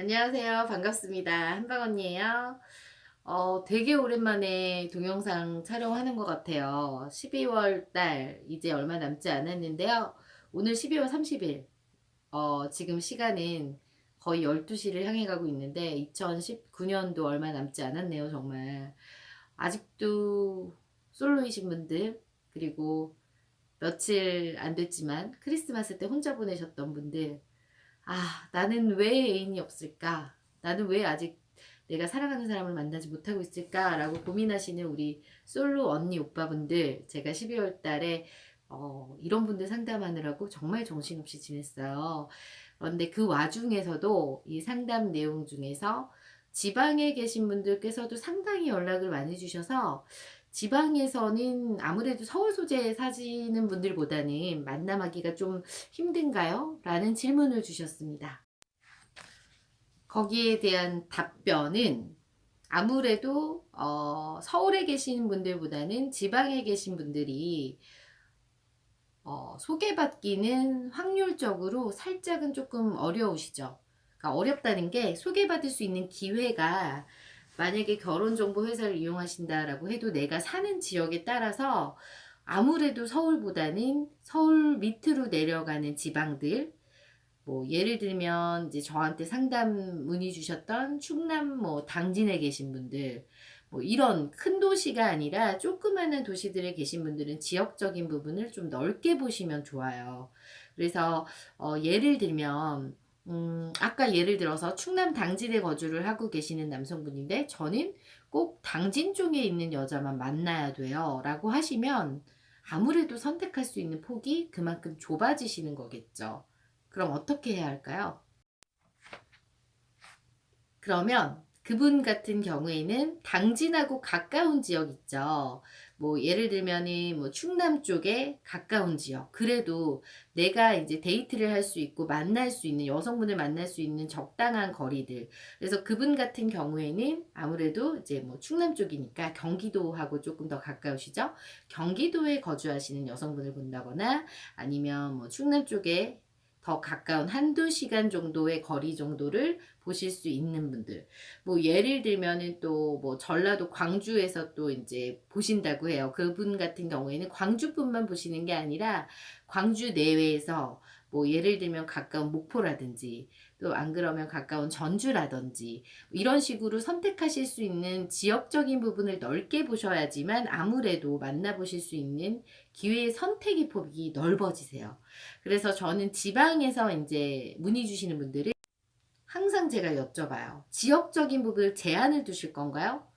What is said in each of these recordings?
안녕하세요. 반갑습니다. 한방 언니예요. 어, 되게 오랜만에 동영상 촬영하는 것 같아요. 12월 달 이제 얼마 남지 않았는데요. 오늘 12월 30일. 어, 지금 시간은 거의 12시를 향해 가고 있는데 2019년도 얼마 남지 않았네요, 정말. 아직도 솔로이신 분들 그리고 며칠 안 됐지만 크리스마스 때 혼자 보내셨던 분들 아, 나는 왜 애인이 없을까? 나는 왜 아직 내가 사랑하는 사람을 만나지 못하고 있을까라고 고민하시는 우리 솔로 언니 오빠분들 제가 12월 달에 어, 이런 분들 상담하느라고 정말 정신없이 지냈어요. 그런데 그 와중에서도 이 상담 내용 중에서 지방에 계신 분들께서도 상당히 연락을 많이 주셔서 지방에서는 아무래도 서울 소재에 사시는 분들보다는 만남하기가 좀 힘든가요? 라는 질문을 주셨습니다. 거기에 대한 답변은 아무래도 어, 서울에 계신 분들보다는 지방에 계신 분들이 어, 소개받기는 확률적으로 살짝은 조금 어려우시죠. 그러니까 어렵다는 게 소개받을 수 있는 기회가 만약에 결혼정보 회사를 이용하신다라고 해도 내가 사는 지역에 따라서 아무래도 서울보다는 서울 밑으로 내려가는 지방들, 뭐 예를 들면 이제 저한테 상담 문의 주셨던 충남 뭐 당진에 계신 분들, 뭐 이런 큰 도시가 아니라 조그마한 도시들에 계신 분들은 지역적인 부분을 좀 넓게 보시면 좋아요. 그래서 어 예를 들면 음, 아까 예를 들어서 충남 당진에 거주를 하고 계시는 남성분인데 저는 꼭 당진 쪽에 있는 여자만 만나야 돼요. 라고 하시면 아무래도 선택할 수 있는 폭이 그만큼 좁아지시는 거겠죠. 그럼 어떻게 해야 할까요? 그러면 그분 같은 경우에는 당진하고 가까운 지역 있죠. 뭐 예를 들면은 뭐 충남 쪽에 가까운 지역. 그래도 내가 이제 데이트를 할 수 있고 만날 수 있는 여성분을 만날 수 있는 적당한 거리들. 그래서 그분 같은 경우에는 아무래도 이제 뭐 충남 쪽이니까 경기도하고 조금 더 가까우시죠. 경기도에 거주하시는 여성분을 본다거나 아니면 뭐 충남 쪽에 더 가까운 한두 시간 정도의 거리 정도를 보실 수 있는 분들. 뭐 예를 들면은 또 뭐 전라도 광주에서 또 이제 보신다고 해요. 그분 같은 경우에는 광주뿐만 보시는 게 아니라 광주 내외에서 뭐 예를 들면 가까운 목포라든지 또 안 그러면 가까운 전주라든지 이런 식으로 선택하실 수 있는 지역적인 부분을 넓게 보셔야지만 아무래도 만나보실 수 있는 기회의 선택의 폭이 넓어지세요. 그래서 저는 지방에서 이제 문의 주시는 분들이 항상 제가 여쭤봐요. 지역적인 부분을 제한을 두실 건가요?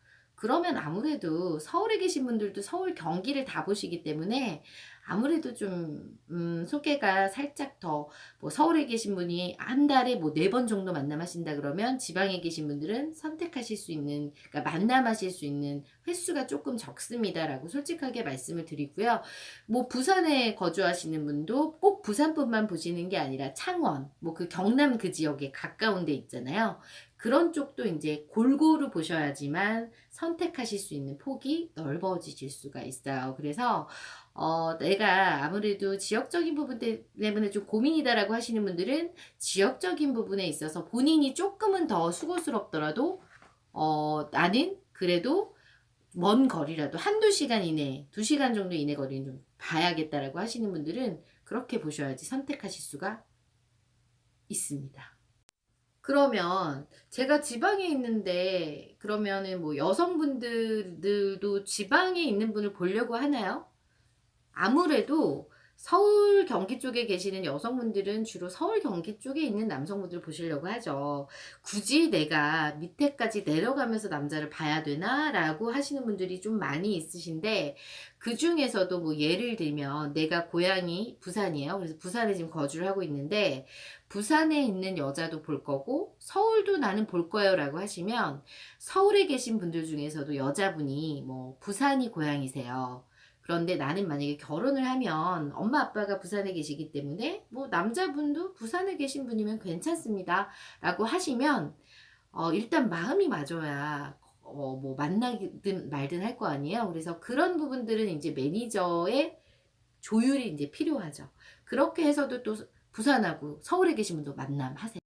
그러면 아무래도 서울에 계신 분들도 서울 경기를 다 보시기 때문에 아무래도 좀, 음, 소개가 살짝 더, 뭐, 서울에 계신 분이 한 달에 뭐, 네 번 정도 만남하신다 그러면 지방에 계신 분들은 선택하실 수 있는, 그러니까 만남하실 수 있는 횟수가 조금 적습니다라고 솔직하게 말씀을 드리고요. 뭐, 부산에 거주하시는 분도 꼭 부산뿐만 보시는 게 아니라 창원, 뭐, 그 경남 그 지역에 가까운 데 있잖아요. 그런 쪽도 이제 골고루 보셔야지만 선택하실 수 있는 폭이 넓어지실 수가 있어요. 그래서 어, 내가 아무래도 지역적인 부분 때문에 좀 고민이다라고 하시는 분들은 지역적인 부분에 있어서 본인이 조금은 더 수고스럽더라도 어, 나는 그래도 먼 거리라도 한두 시간 이내, 두 시간 정도 이내 거리는 좀 봐야겠다라고 하시는 분들은 그렇게 보셔야지 선택하실 수가 있습니다. 그러면 제가 지방에 있는데 그러면은 뭐 여성분들도 지방에 있는 분을 보려고 하나요? 아무래도 서울 경기 쪽에 계시는 여성분들은 주로 서울 경기 쪽에 있는 남성분들을 보시려고 하죠. 굳이 내가 밑에까지 내려가면서 남자를 봐야 되나? 라고 하시는 분들이 좀 많이 있으신데, 그 중에서도 뭐 예를 들면 내가 고향이 부산이에요. 그래서 부산에 지금 거주를 하고 있는데, 부산에 있는 여자도 볼 거고, 서울도 나는 볼 거예요. 라고 하시면, 서울에 계신 분들 중에서도 여자분이 뭐 부산이 고향이세요. 그런데 나는 만약에 결혼을 하면 엄마 아빠가 부산에 계시기 때문에 뭐 남자분도 부산에 계신 분이면 괜찮습니다. 라고 하시면 어, 일단 마음이 맞아야 어, 뭐 만나든 말든 할 거 아니에요. 그래서 그런 부분들은 이제 매니저의 조율이 이제 필요하죠. 그렇게 해서도 또 부산하고 서울에 계신 분도 만남하세요.